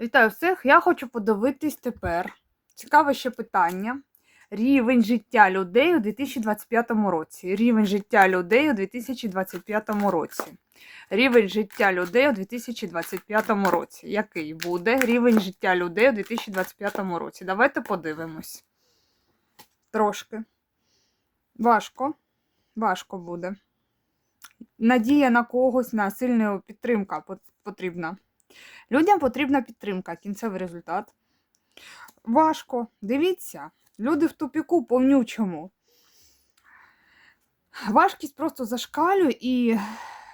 Вітаю всіх! Я хочу подивитись тепер. Цікаве ще питання. Рівень життя людей у 2025 році. Рівень життя людей у 2025 році. Рівень життя людей у 2025 році. Який буде рівень життя людей у 2025 році? Давайте подивимось. Трошки. Важко. Важко буде. Надія на когось, на сильну підтримка потрібна. Людям потрібна підтримка, кінцевий результат. Важко. Дивіться, люди в тупіку повнючому. Важкість просто зашкалює і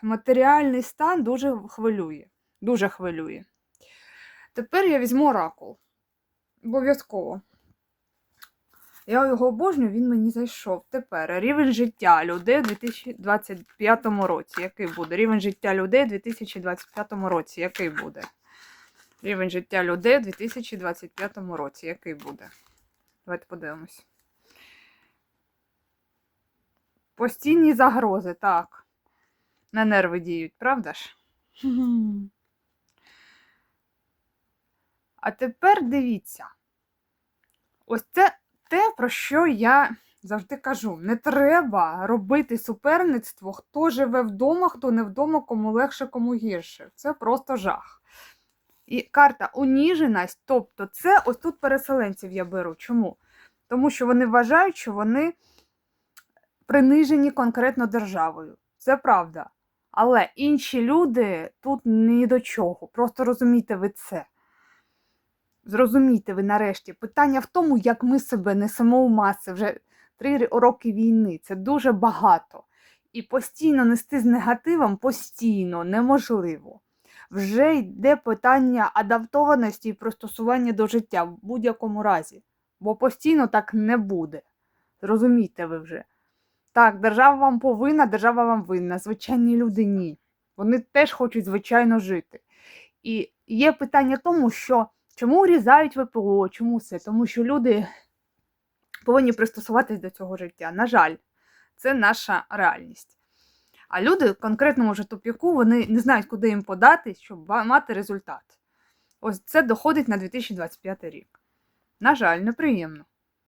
матеріальний стан дуже хвилює. Дуже хвилює. Тепер я візьму оракул. Обов'язково. Я його обожнюю, він мені зайшов. Тепер рівень життя людей у 2025 році. Який буде? Рівень життя людей у 2025 році. Який буде? Рівень життя людей у 2025 році. Який буде? Давайте подивимось. Постійні загрози, так. На нерви діють, правда ж? А тепер дивіться. Ось це те, про що я завжди кажу: не треба робити суперництво, хто живе вдома, хто не вдома, кому легше, кому гірше. Це просто жах. І карта уніженість, тобто це ось тут переселенців я беру. Чому? Тому що вони вважають, що вони принижені конкретно державою. Це правда. Але інші люди тут ні до чого. Просто розумійте ви це. Зрозумійте ви нарешті. Питання в тому, як ми себе несемо в маси вже три роки війни. Це дуже багато. І постійно нести з негативом постійно неможливо. Вже йде питання адаптованості і пристосування до життя в будь-якому разі. Бо постійно так не буде. Зрозумійте ви вже. Так, держава вам повинна, держава вам винна. Звичайні люди ні. Вони теж хочуть звичайно жити. І є питання тому, що чому урізають ВПО, чому все? Тому що люди повинні пристосуватись до цього життя. На жаль, це наша реальність. А люди в конкретному тупіку вони не знають, куди їм подати, щоб мати результат. Ось це доходить на 2025 рік. На жаль, неприємно.